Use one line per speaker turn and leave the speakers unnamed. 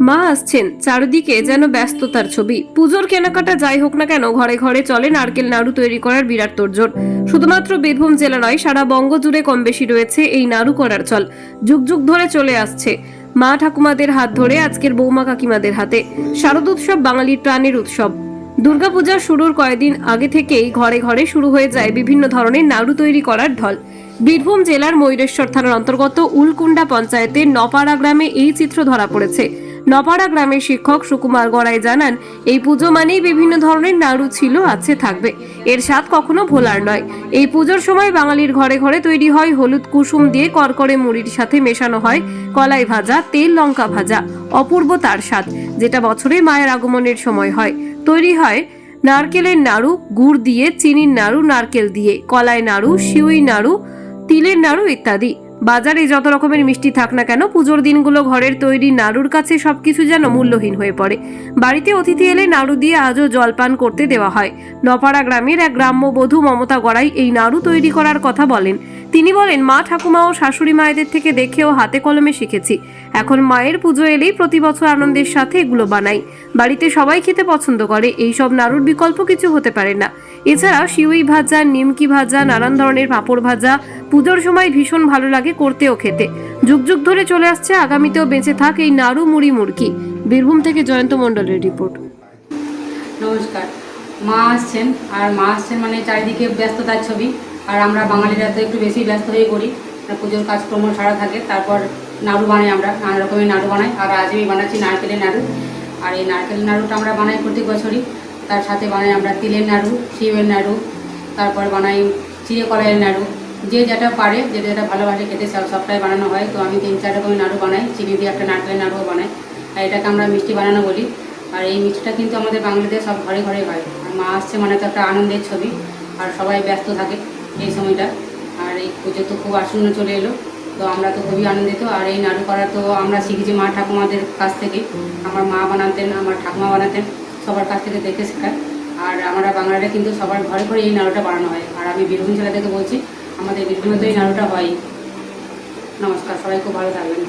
মা আসছেন। চারিদিকে যেন ব্যস্ততার ছবি। পুজোর কেনাকাটা যাই হোক না কেন, ঘরে ঘরে চলে নারকেল নাড়ু তৈরি করার বিরাট তোড়জোড়। শুধুমাত্র বীরভূম জেলা নয়, সারা বঙ্গ জুড়ে কম বেশি রয়েছে এই নাড়ু করার চল। যুগ যুগ ধরে চলে আসছে। মা ঠাকুমাদের হাত ধরে আজকের বৌমা কাকিমাদের হাতে। শারদ উৎসব বাঙালির প্রাণের উৎসব। দুর্গাপূজা শুরুর কয়েকদিন আগে থেকেই ঘরে ঘরে শুরু হয়ে যায় বিভিন্ন ধরনের নাড়ু তৈরি করার ঢল। বীরভূম জেলার ময়ূরেশ্বর থানার অন্তর্গত উলকুন্ডা পঞ্চায়েতের নপাড়া গ্রামে এই চিত্র ধরা পড়েছে। নপাড়া গ্রামের শিক্ষক সুকুমার গড়াই জানান, এই পুজো মানেই বিভিন্ন ধরনের নাড়ু ছিল, আছে, থাকবে। এর স্বাদ কখনো ভোলার নয়। এই পুজোর সময় বাঙালির ঘরে ঘরে তৈরি হয় হলুদ কুসুম দিয়ে করকরে মুড়ির সাথে মেশানো হয় কলাই ভাজা, তেল লঙ্কা ভাজা, অপূর্ব তার স্বাদ, যেটা বছরে মায়ের আগমনের সময় হয়। তৈরি হয় নারকেলের নাড়ু, গুড় দিয়ে, চিনির নাড়ু, নারকেল দিয়ে, কলাই নাড়ু, শিউই নাড়ু, তিলের নাড়ু ইত্যাদি। বাজারে যত রকমের মিষ্টি থাক না কেন, পুজোর দিনগুলো ঘরের তৈরি নাড়ুর কাছে সবকিছু যেন মূল্যহীন হয়ে পড়ে। বাড়িতে অতিথি এলে নাড়ু দিয়ে আজও জলপান করতে দেওয়া হয়। নপাড়া গ্রামের এক গ্রাম্য বধূ মমতা গড়াই এই নাড়ু তৈরি করার কথা বলেন। তিনি বলেন, মা, ঠাকুমা ও শাশুড়ি মায়েদের থেকে দেখেও হাতে কলমে শিখেছি। এখন মায়ের পুজো এলেই প্রতি বছর আনন্দের সাথে এগুলো বানাই। বাড়িতে সবাই খেতে পছন্দ করে এই সব নাড়ুর বিকল্প কিছু হতে পারে না। এছাড়া শিউই ভাজা, নিমকি ভাজা, নানান ধরনের পাঁপড় ভাজা, পুজোর সময় ভীষণ ভালো লাগে করতেও খেতে। যুগ যুগ ধরে চলে আসছে, আগামীতেও বেঁচে থাক এই নাড়ু মুড়ি মুড়কি বীরভূম থেকে জয়ন্ত মণ্ডলের রিপোর্ট।
নমস্কার। মা আসছেন, আর মা আসছেন মানে চারিদিকে ব্যস্ততার ছবি। আর আমরা বাঙালিরা তো একটু বেশি ব্যস্ত হয়ে করি পুজোর কাজকর্ম সারা থাকে, তারপর নাড়ু বানাই আমরা। নানা রকমের নাড়ু বানাই। আর আজ আমি বানাচ্ছি নারকেলের নাড়ু। আর এই নারকেলের নাড়ুটা আমরা বানাই প্রত্যেক বছরই। তার সাথে বানাই আমরা তিলের নাড়ু শিবের নাড়ু, তারপর বানাই চিড়ে কলাইয়ের নাড়ু। যে যেটা পারে, যে যেটা ভালোবাসে খেতে সব সবটাই বানানো হয়। তো আমি তিন চার রকমের নাড়ু বানাই, চিনি দিয়ে একটা নারকেলের নাড়ুও বানাই। আর এটাকে আমরা মিষ্টি বানানো বলি। আর এই মিষ্টিটা কিন্তু আমাদের বাঙালিদের সব ঘরে ঘরে হয়। আর মা আসছে মানে তো একটা আনন্দের ছবি। আর সবাই ব্যস্ত থাকে এই সময়টা। আর এই পুজো তো খুব আসন্ন চলে এলো। তো আমরা তো খুবই আনন্দিত। আর এই নাড়ু করা তো আমরা শিখেছি মা ঠাকুমাদের কাছ থেকে। আমার মা বানাতেন, আমার ঠাকুমা বানাতেন, সবার কাছ থেকে দেখে শেখায়। আর আমরা বাঙালিরা কিন্তু সবার ঘরে ঘরে এই নাড়ুটা বানানো হয়। আর আমি বীরভূম জেলা থেকে বলছি আমাদের এই নাড়ুটা হয়। নমস্কার সবাই খুব ভালো থাকবেন।